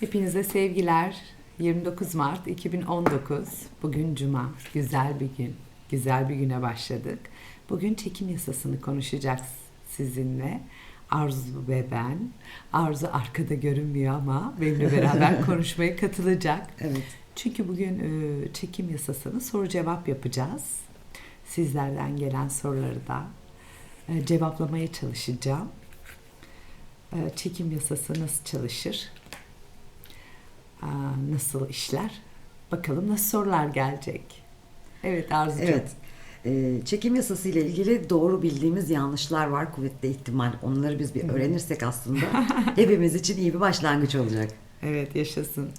Hepinize sevgiler. 29 Mart 2019. Bugün Cuma. Güzel bir gün. Güzel bir güne başladık. Bugün çekim yasasını konuşacağız sizinle. Arzu ve ben. Arzu arkada görünmüyor ama benimle beraber konuşmaya katılacak. Evet. Çünkü bugün e, çekim yasasını soru cevap yapacağız. Sizlerden gelen soruları da e, cevaplamaya çalışacağım. E, Çekim yasası nasıl çalışır? Nasıl işler? Bakalım nasıl sorular gelecek? Evet Arzucuğum. Evet. Ee, çekim yasası ile ilgili doğru bildiğimiz yanlışlar var kuvvetli ihtimal. Onları biz bir öğrenirsek aslında hepimiz için iyi bir başlangıç olacak. Evet yaşasın.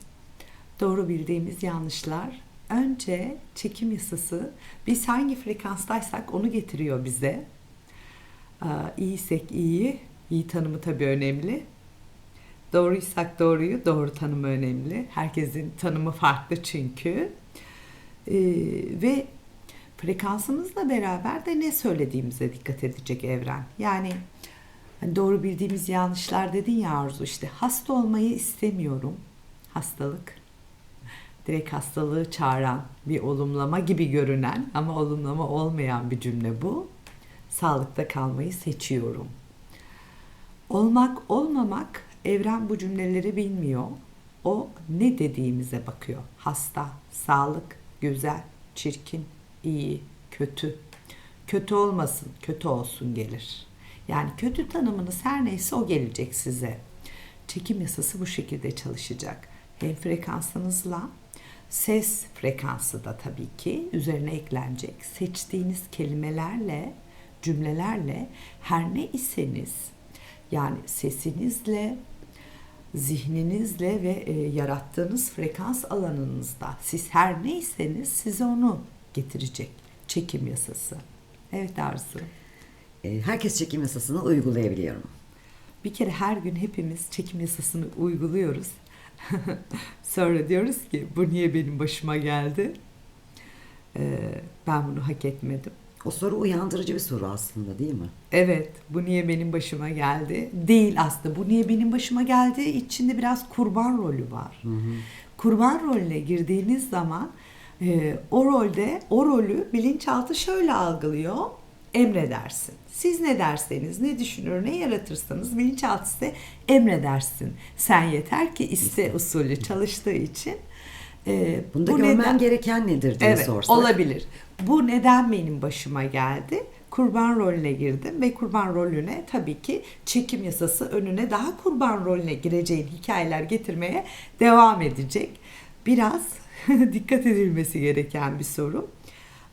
Doğru bildiğimiz yanlışlar. Önce çekim yasası biz hangi frekanstaysak onu getiriyor bize. Aa, İyiysek iyi, iyi tanımı tabii önemli. Doğruysak doğruyu, doğru tanımı önemli. Herkesin tanımı farklı çünkü. Ee, ve frekansımızla beraber de ne söylediğimize dikkat edecek evren. Yani hani doğru bildiğimiz yanlışlar dedin ya Arzu işte hasta olmayı istemiyorum. Hastalık. Direkt hastalığı çağıran bir olumlama gibi görünen ama olumlama olmayan bir cümle bu. Sağlıkta kalmayı seçiyorum. Olmak olmamak evren bu cümleleri bilmiyor. O ne dediğimize bakıyor. Hasta, sağlık, güzel, çirkin, iyi, kötü. Kötü olmasın, kötü olsun gelir. Yani kötü tanımınız her neyse o gelecek size. Çekim yasası bu şekilde çalışacak. Hem frekansınızla ses frekansı da tabii ki üzerine eklenecek. Seçtiğiniz kelimelerle, cümlelerle her ne iseniz yani sesinizle, zihninizle ve e, yarattığınız frekans alanınızda siz her neyseniz size onu getirecek çekim yasası. Evet Arzu. Ee, herkes çekim yasasını uygulayabiliyorum. Bir kere her gün hepimiz çekim yasasını uyguluyoruz. Sonra diyoruz ki bu niye benim başıma geldi? Ee, ben bunu hak etmedim. O soru uyandırıcı bir soru aslında değil mi? Evet, bu niye benim başıma geldi? Değil aslında. Bu niye benim başıma geldi? İçinde biraz kurban rolü var. Kurban rolüne girdiğiniz zaman e, o rolde o rolü bilinçaltı şöyle algılıyor. Emredersin. Siz ne derseniz, ne düşünür, ne yaratırsanız bilinçaltı size emredersin. Sen yeter ki iste usulü çalıştığı için. e, Bunda bu görmen neden- gereken nedir diye Evet, sorsak. olabilir. Bu neden benim başıma geldi? Kurban rolüne girdim ve kurban rolüne tabii ki çekim yasası önüne daha kurban rolüne gireceğin hikayeler getirmeye devam edecek. Biraz dikkat edilmesi gereken bir soru.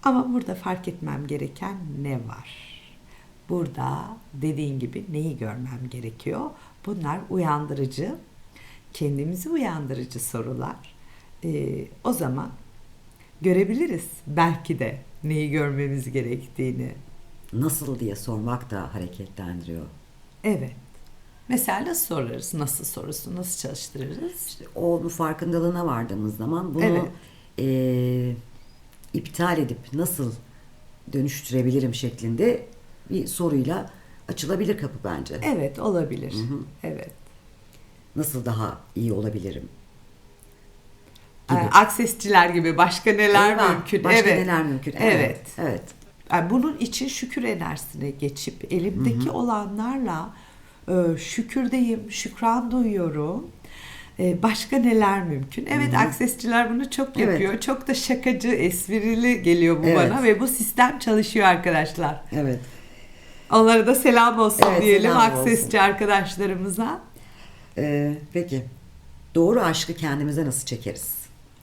Ama burada fark etmem gereken ne var? Burada dediğin gibi neyi görmem gerekiyor? Bunlar uyandırıcı, kendimizi uyandırıcı sorular. Ee, o zaman görebiliriz belki de neyi görmemiz gerektiğini. Nasıl diye sormak da hareketlendiriyor. Evet. Mesela nasıl sorarız? Nasıl sorusu? Nasıl çalıştırırız? İşte o bu farkındalığına vardığımız zaman bunu Evet. eee, iptal edip nasıl dönüştürebilirim şeklinde bir soruyla açılabilir kapı bence. Evet olabilir. Hı hı. Evet. Nasıl daha iyi olabilirim? Ee, Gibi. Aksesçiler gibi başka neler Eyvah, mümkün? Başka evet. neler mümkün? Evet. Evet. Yani bunun için şükür enerjisine geçip elimdeki olanlarla e, şükürdeyim, şükran duyuyorum. E, başka neler mümkün? Evet, aksesçiler bunu çok Evet. yapıyor. Çok da şakacı, esprili geliyor bu Evet. bana ve bu sistem çalışıyor arkadaşlar. Evet. Onlara da selam olsun Evet, diyelim selam aksesçi arkadaşlarımıza. Ee, peki. Doğru aşkı kendimize nasıl çekeriz?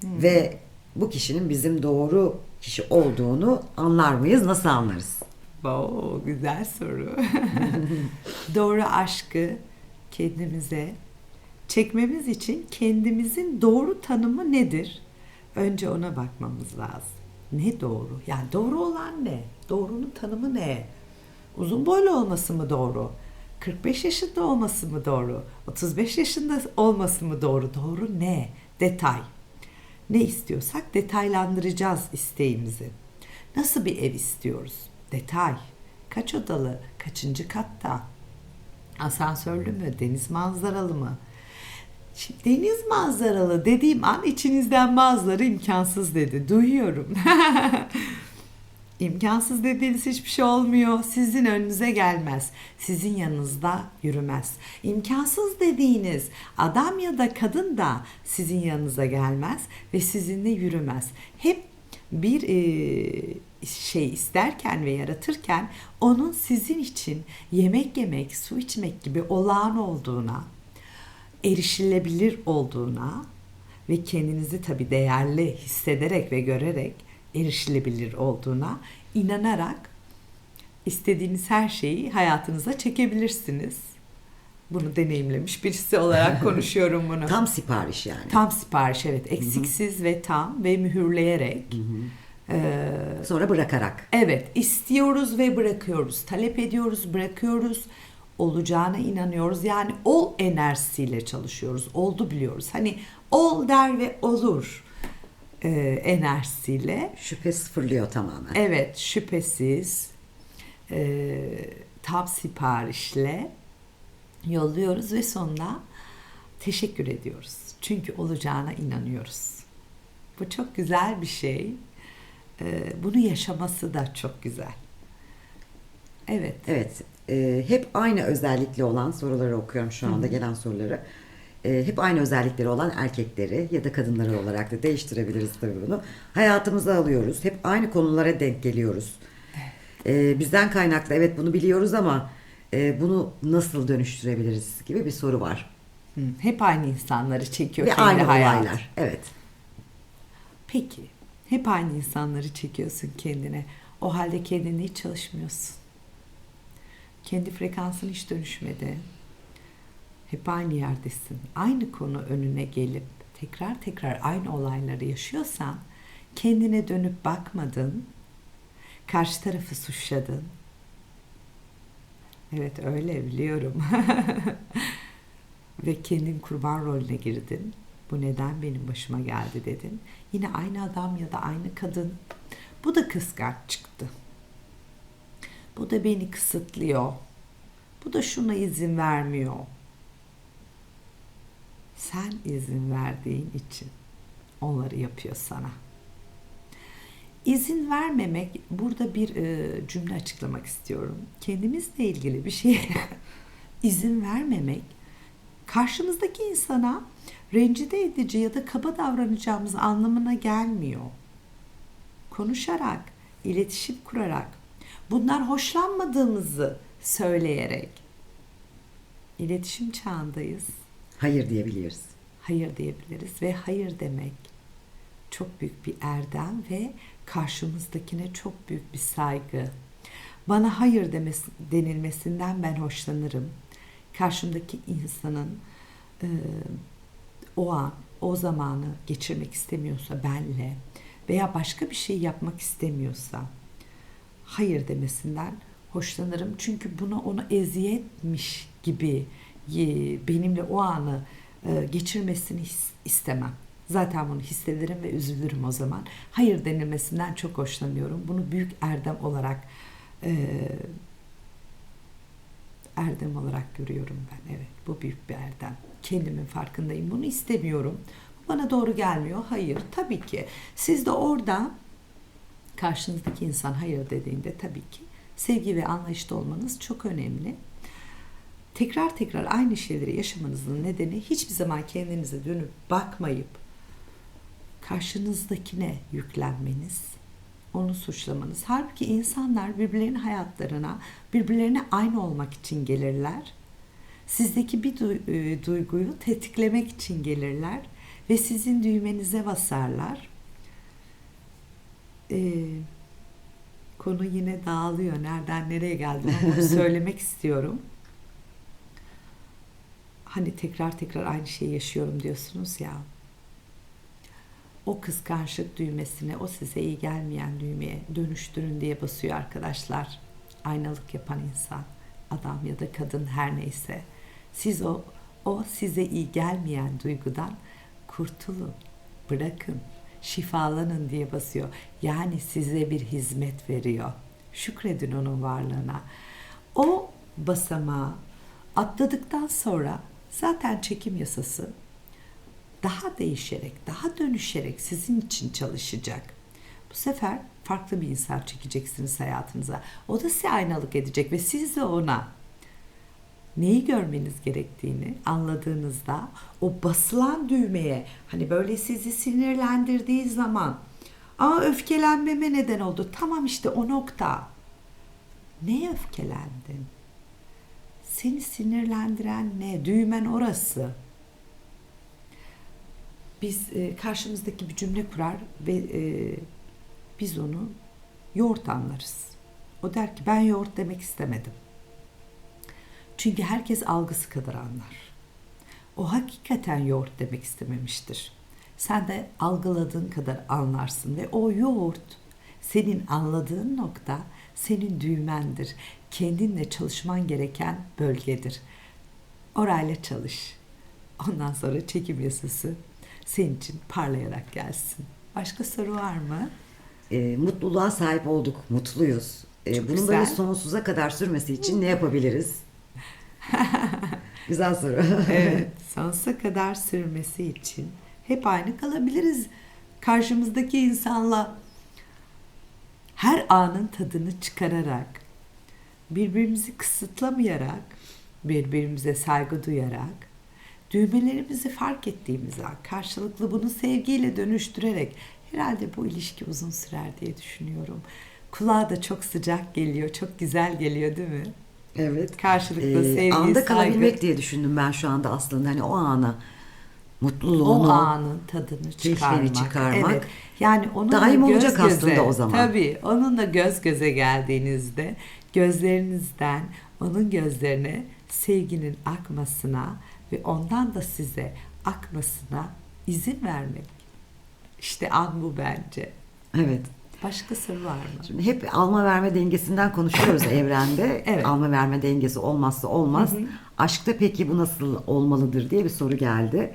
Ve bu kişinin bizim doğru kişi olduğunu anlar mıyız? Nasıl anlarız? Oo, güzel soru. doğru aşkı kendimize çekmemiz için kendimizin doğru tanımı nedir? Önce ona bakmamız lazım. Ne doğru? Yani doğru olan ne? Doğrunun tanımı ne? Uzun boylu olması mı doğru? 45 yaşında olması mı doğru? 35 yaşında olması mı doğru? Doğru ne? Detay. Ne istiyorsak detaylandıracağız isteğimizi. Nasıl bir ev istiyoruz? Detay. Kaç odalı? Kaçıncı katta? Asansörlü mü? Deniz manzaralı mı? Şimdi deniz manzaralı dediğim an içinizden bazıları imkansız dedi. Duyuyorum. İmkansız dediğiniz hiçbir şey olmuyor. Sizin önünüze gelmez. Sizin yanınızda yürümez. İmkansız dediğiniz adam ya da kadın da sizin yanınıza gelmez ve sizinle yürümez. Hep bir e, şey isterken ve yaratırken onun sizin için yemek yemek, su içmek gibi olağan olduğuna, erişilebilir olduğuna ve kendinizi tabii değerli hissederek ve görerek erişilebilir olduğuna inanarak istediğiniz her şeyi hayatınıza çekebilirsiniz. Bunu deneyimlemiş birisi olarak konuşuyorum bunu. Tam sipariş yani. Tam sipariş evet. Eksiksiz ve tam ve mühürleyerek. Ee, Sonra bırakarak. evet istiyoruz ve bırakıyoruz. Talep ediyoruz, bırakıyoruz. Olacağına inanıyoruz. Yani ol enerjisiyle çalışıyoruz. Oldu biliyoruz. Hani ol der ve olur e, enerjisiyle. Şüphe sıfırlıyor tamamen. Evet şüphesiz e, tam siparişle yolluyoruz ve sonunda teşekkür ediyoruz. Çünkü olacağına inanıyoruz. Bu çok güzel bir şey. E, bunu yaşaması da çok güzel. Evet. Evet. e, hep aynı özellikli olan soruları okuyorum şu anda gelen soruları. E, hep aynı özellikleri olan erkekleri ya da kadınları olarak da değiştirebiliriz tabii bunu. Hayatımıza alıyoruz. Hep aynı konulara denk geliyoruz. E, bizden kaynaklı evet bunu biliyoruz ama e, bunu nasıl dönüştürebiliriz gibi bir soru var. Hı, Hep aynı insanları çekiyor Ve kendi aynı olaylar. Evet. Peki, hep aynı insanları çekiyorsun kendine. O halde kendine hiç çalışmıyorsun. Kendi frekansın hiç dönüşmedi. Hep aynı yerdesin. Aynı konu önüne gelip tekrar tekrar aynı olayları yaşıyorsan kendine dönüp bakmadın, karşı tarafı suçladın. Evet öyle biliyorum. Ve kendin kurban rolüne girdin. Bu neden benim başıma geldi dedin. Yine aynı adam ya da aynı kadın. Bu da kıskanç çıktı. Bu da beni kısıtlıyor. Bu da şuna izin vermiyor. Sen izin verdiğin için onları yapıyor sana. İzin vermemek, burada bir e, cümle açıklamak istiyorum. Kendimizle ilgili bir şeye izin vermemek, karşımızdaki insana rencide edici ya da kaba davranacağımız anlamına gelmiyor. Konuşarak, iletişim kurarak, bunlar hoşlanmadığımızı söyleyerek iletişim çağındayız. Hayır diyebiliyoruz. Hayır diyebiliriz ve hayır demek çok büyük bir erdem ve karşımızdakine çok büyük bir saygı. Bana hayır demesi, denilmesinden ben hoşlanırım. Karşımdaki insanın e, o an, o zamanı geçirmek istemiyorsa benle veya başka bir şey yapmak istemiyorsa hayır demesinden hoşlanırım. Çünkü buna onu eziyetmiş gibi benimle o anı e, geçirmesini istemem. Zaten bunu hissederim ve üzülürüm o zaman. Hayır denilmesinden çok hoşlanıyorum. Bunu büyük erdem olarak e, erdem olarak görüyorum ben. Evet, bu büyük bir erdem. Kendimin farkındayım. Bunu istemiyorum. Bu bana doğru gelmiyor. Hayır, tabii ki. Siz de orada karşınızdaki insan hayır dediğinde tabii ki sevgi ve anlayışta olmanız çok önemli. Tekrar tekrar aynı şeyleri yaşamanızın nedeni hiçbir zaman kendinize dönüp bakmayıp karşınızdakine yüklenmeniz, onu suçlamanız. Halbuki insanlar birbirlerinin hayatlarına birbirlerine aynı olmak için gelirler. Sizdeki bir e, duyguyu tetiklemek için gelirler ve sizin düğmenize basarlar. Ee, konu yine dağılıyor. Nereden nereye geldim ama söylemek istiyorum. Hani tekrar tekrar aynı şeyi yaşıyorum diyorsunuz ya. O kıskançlık düğmesine, o size iyi gelmeyen düğmeye dönüştürün diye basıyor arkadaşlar. Aynalık yapan insan, adam ya da kadın her neyse. Siz o o size iyi gelmeyen duygudan kurtulun, bırakın, şifalanın diye basıyor. Yani size bir hizmet veriyor. Şükredin onun varlığına. O basamağı atladıktan sonra zaten çekim yasası daha değişerek, daha dönüşerek sizin için çalışacak. Bu sefer farklı bir insan çekeceksiniz hayatınıza. O da size aynalık edecek ve siz de ona neyi görmeniz gerektiğini anladığınızda o basılan düğmeye hani böyle sizi sinirlendirdiği zaman aa öfkelenmeme neden oldu. Tamam işte o nokta. Neye öfkelendin? Seni sinirlendiren ne? Düğmen orası. Biz e, karşımızdaki bir cümle kurar ve e, biz onu yoğurt anlarız. O der ki ben yoğurt demek istemedim. Çünkü herkes algısı kadar anlar. O hakikaten yoğurt demek istememiştir. Sen de algıladığın kadar anlarsın ve o yoğurt senin anladığın nokta senin düğmendir. Kendinle çalışman gereken bölgedir. Orayla çalış. Ondan sonra çekim yasası senin için parlayarak gelsin. Başka soru var mı? E, mutluluğa sahip olduk, mutluyuz. E, Çok bunun güzel. böyle sonsuza kadar sürmesi için ne yapabiliriz? Güzel soru. Evet, sonsuza kadar sürmesi için hep aynı kalabiliriz. Karşımızdaki insanla her anın tadını çıkararak, birbirimizi kısıtlamayarak, birbirimize saygı duyarak, düğmelerimizi fark ettiğimiz an karşılıklı bunu sevgiyle dönüştürerek herhalde bu ilişki uzun sürer diye düşünüyorum. Kulağa da çok sıcak geliyor, çok güzel geliyor değil mi? Evet. Karşılıklı Ee, sevgi, anda saygı. kalabilmek diye düşündüm ben şu anda aslında. Hani o ana o mutluluğunu anın tadını çıkarmak. çıkarmak Evet. Yani onunla daim göz olacak göze, aslında o zaman. Tabii. Onunla göz göze geldiğinizde gözlerinizden onun gözlerine sevginin akmasına ve ondan da size akmasına izin vermek. İşte an bu bence. evet. Başka soru var mı? Şimdi hep alma verme dengesinden konuşuyoruz evrende. Evet. Alma verme dengesi olmazsa olmaz. Hı hı. Aşkta peki bu nasıl olmalıdır diye bir soru geldi.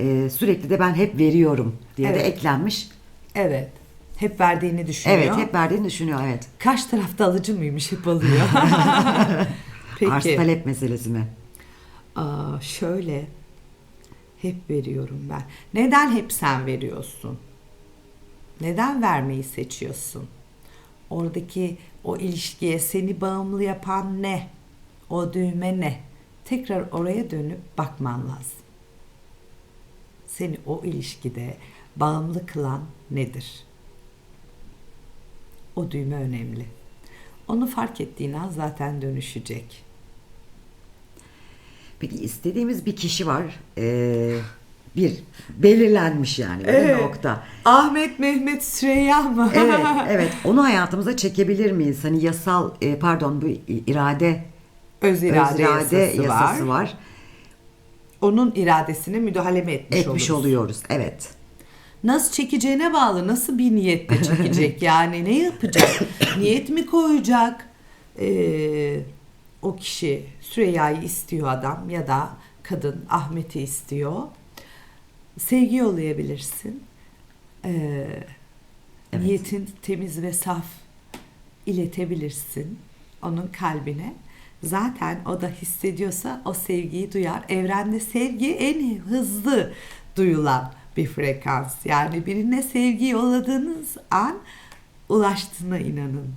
Ee, sürekli de ben hep veriyorum diye de Evet. eklenmiş. Evet. Hep verdiğini düşünüyor. Evet hep verdiğini düşünüyor evet. Karşı tarafta alıcı mıymış hep alıyor. Arz talep meselesi mi? Aa, şöyle hep veriyorum ben. Neden hep sen veriyorsun? Neden vermeyi seçiyorsun? Oradaki o ilişkiye seni bağımlı yapan ne? O düğme ne? Tekrar oraya dönüp bakman lazım. Seni o ilişkide bağımlı kılan nedir? O düğme önemli. Onu fark ettiğin an zaten dönüşecek. Peki istediğimiz bir kişi var. Ee, bir belirlenmiş yani Evet. nokta. Ahmet Mehmet Süreyya mı? Evet, evet. Onu hayatımıza çekebilir miyiz? Hani yasal, e, pardon bu irade, Öz irade, irade yasası, yasası var. var. Onun iradesine müdahale mi etmiş, Etmiş oluruz? oluyoruz. Evet. Nasıl çekeceğine bağlı. Nasıl bir niyetle çekecek? yani ne yapacak? Niyet mi koyacak? Ee, o kişi Süreyya'yı istiyor adam ya da kadın Ahmet'i istiyor. Sevgi yollayabilirsin. Ee, Evet. Niyetin temiz ve saf iletebilirsin onun kalbine. Zaten o da hissediyorsa o sevgiyi duyar. Evrende sevgi en hızlı duyulan bir frekans. Yani birine sevgi yolladığınız an ulaştığına inanın.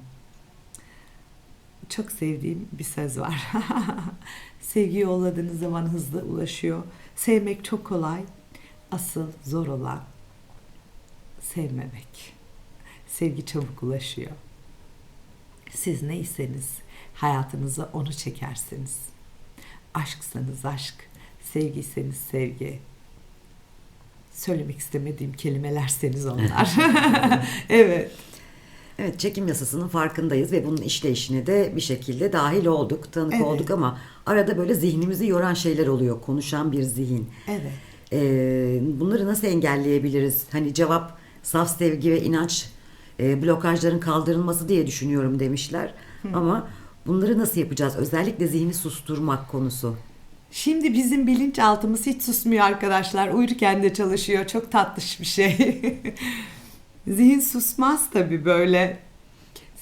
Çok sevdiğim bir söz var. sevgi yolladığınız zaman hızlı ulaşıyor. Sevmek çok kolay. Asıl zor olan sevmemek. Sevgi çabuk ulaşıyor. Siz neyseniz hayatınıza onu çekersiniz. Aşksanız aşk, sevgiyseniz sevgi. Söylemek istemediğim kelimelerseniz onlar. evet. Evet çekim yasasının farkındayız ve bunun işleyişine de bir şekilde dahil olduk, tanık Evet. olduk ama arada böyle zihnimizi yoran şeyler oluyor. Konuşan bir zihin. Evet. Ee, bunları nasıl engelleyebiliriz? Hani cevap saf sevgi ve inanç e, blokajların kaldırılması diye düşünüyorum demişler. Ama bunları nasıl yapacağız? Özellikle zihni susturmak konusu. Şimdi bizim bilinçaltımız hiç susmuyor arkadaşlar. Uyurken de çalışıyor. Çok tatlış bir şey. Zihin susmaz tabii böyle.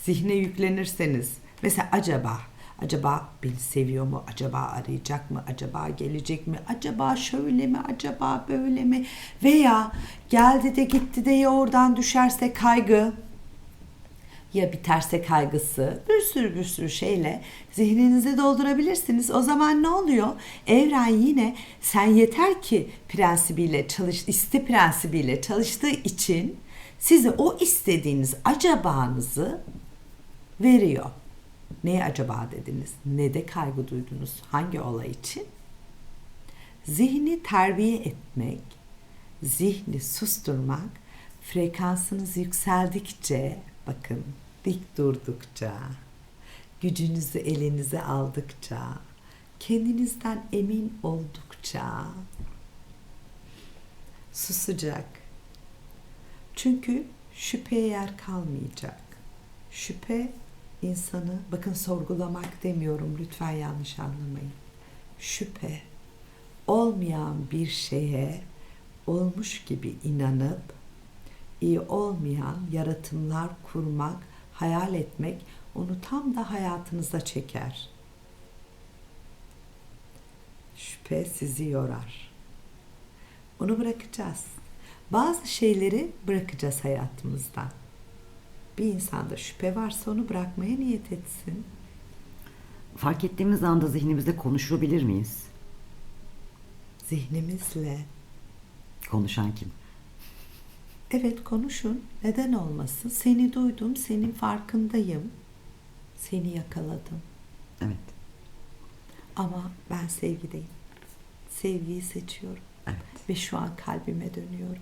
Zihne yüklenirseniz. Mesela acaba, Acaba beni seviyor mu? Acaba arayacak mı? Acaba gelecek mi? Acaba şöyle mi? Acaba böyle mi? Veya geldi de gitti de ya oradan düşerse kaygı ya biterse kaygısı bir sürü bir sürü şeyle zihninizi doldurabilirsiniz. O zaman ne oluyor? Evren yine sen yeter ki prensibiyle çalış, iste prensibiyle çalıştığı için size o istediğiniz acabanızı veriyor. Neye acaba dediniz? Ne de kaygı duydunuz? Hangi olay için? Zihni terbiye etmek, zihni susturmak, frekansınız yükseldikçe, bakın dik durdukça, gücünüzü elinize aldıkça, kendinizden emin oldukça susacak. Çünkü şüpheye yer kalmayacak. Şüphe insanı, bakın sorgulamak demiyorum lütfen yanlış anlamayın. Şüphe olmayan bir şeye olmuş gibi inanıp iyi olmayan yaratımlar kurmak, hayal etmek onu tam da hayatınıza çeker. Şüphe sizi yorar. Onu bırakacağız. Bazı şeyleri bırakacağız hayatımızdan. Bir insanda şüphe varsa onu bırakmaya niyet etsin. Fark ettiğimiz anda zihnimizde konuşabilir miyiz? Zihnimizle. Konuşan kim? Evet konuşun. Neden olmasın? Seni duydum, senin farkındayım. Seni yakaladım. Evet. Ama ben sevgideyim. Sevgiyi seçiyorum. Evet. Ve şu an kalbime dönüyorum.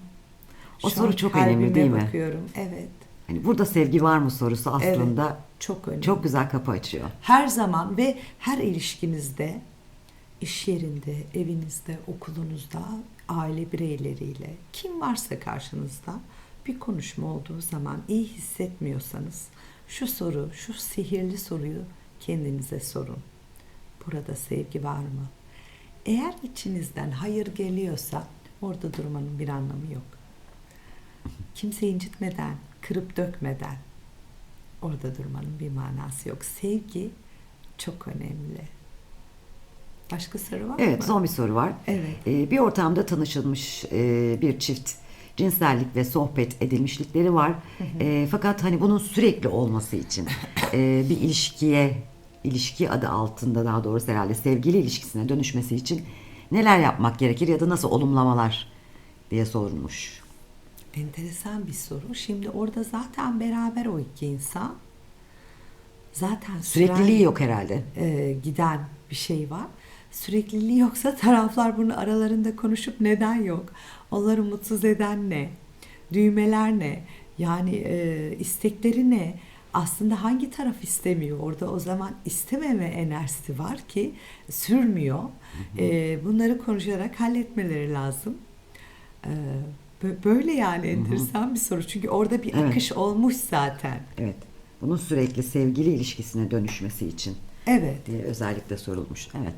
O Şu soru çok önemli değil mi? bakıyorum. Evet. Hani burada sevgi var mı sorusu aslında Çok önemli. çok güzel kapı açıyor. Her zaman ve her ilişkinizde, iş yerinde, evinizde, okulunuzda, aile bireyleriyle, kim varsa karşınızda bir konuşma olduğu zaman iyi hissetmiyorsanız şu soru, şu sihirli soruyu kendinize sorun. Burada sevgi var mı? Eğer içinizden hayır geliyorsa orada durmanın bir anlamı yok. Kimseyi incitmeden, kırıp dökmeden orada durmanın bir manası yok. Sevgi çok önemli. Başka soru var mı? Evet son bir soru var. Evet. Ee, bir ortamda tanışılmış e, bir çift cinsellik ve sohbet edilmişlikleri var. E, fakat hani bunun sürekli olması için e, bir ilişkiye ilişki adı altında daha doğrusu herhalde sevgili ilişkisine dönüşmesi için neler yapmak gerekir ya da nasıl olumlamalar diye sorulmuş. Enteresan bir soru. Şimdi orada zaten beraber o iki insan. Zaten süren, Sürekliliği yok herhalde. e, giden bir şey var. Sürekliliği yoksa taraflar bunu aralarında konuşup neden yok? Onları mutsuz eden ne? Düğmeler ne? Yani e, istekleri ne? Aslında hangi taraf istemiyor? Orada o zaman istememe enerjisi var ki sürmüyor. E, bunları konuşarak halletmeleri lazım. E, bö- böyle yani enteresan bir soru. Çünkü orada bir Evet. akış olmuş zaten. Evet. Bunun sürekli sevgili ilişkisine dönüşmesi için Evet. diye özellikle sorulmuş. Evet.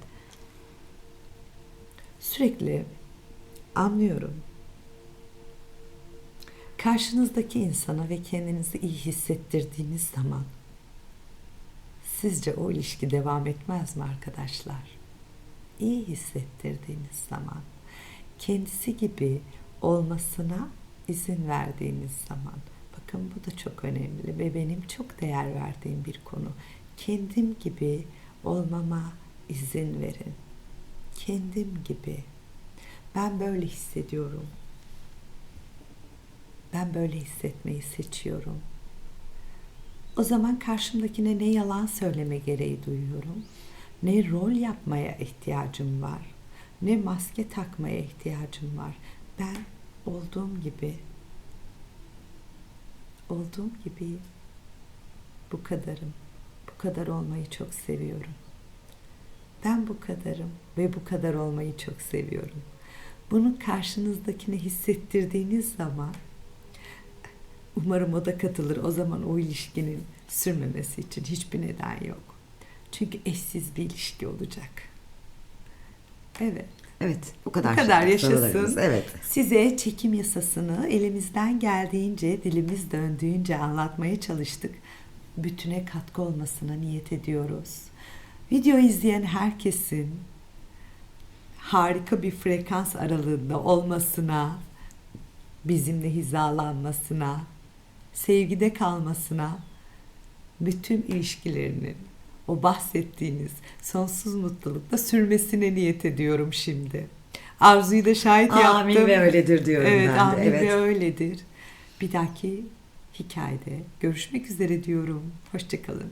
Sürekli anlıyorum. Karşınızdaki insana ve kendinizi iyi hissettirdiğiniz zaman sizce o ilişki devam etmez mi arkadaşlar? İyi hissettirdiğiniz zaman kendisi gibi olmasına izin verdiğiniz zaman bakın bu da çok önemli ve benim çok değer verdiğim bir konu. Kendim gibi olmama izin verin kendim gibi. Ben böyle hissediyorum. Ben böyle hissetmeyi seçiyorum. O zaman karşımdakine ne yalan söyleme gereği duyuyorum, ne rol yapmaya ihtiyacım var, ne maske takmaya ihtiyacım var. Ben olduğum gibi, olduğum gibi bu kadarım. Bu kadar olmayı çok seviyorum. Ben bu kadarım ve bu kadar olmayı çok seviyorum. Bunu karşınızdakine hissettirdiğiniz zaman umarım o da katılır. O zaman o ilişkinin sürmemesi için hiçbir neden yok. Çünkü eşsiz bir ilişki olacak. Evet. Evet. Bu kadar. Bu kadar yaşasın. Evet. Size çekim yasasını elimizden geldiğince, dilimiz döndüğünce anlatmaya çalıştık. Bütüne katkı olmasına niyet ediyoruz. Video izleyen herkesin harika bir frekans aralığında olmasına, bizimle hizalanmasına, sevgide kalmasına, bütün ilişkilerinin o bahsettiğiniz sonsuz mutlulukta sürmesine niyet ediyorum şimdi. Arzuyu da şahit yaptım. Amin ve öyledir diyorum Evet, ben de. amin Evet. ve öyledir. Bir dahaki hikayede görüşmek üzere diyorum. Hoşçakalın.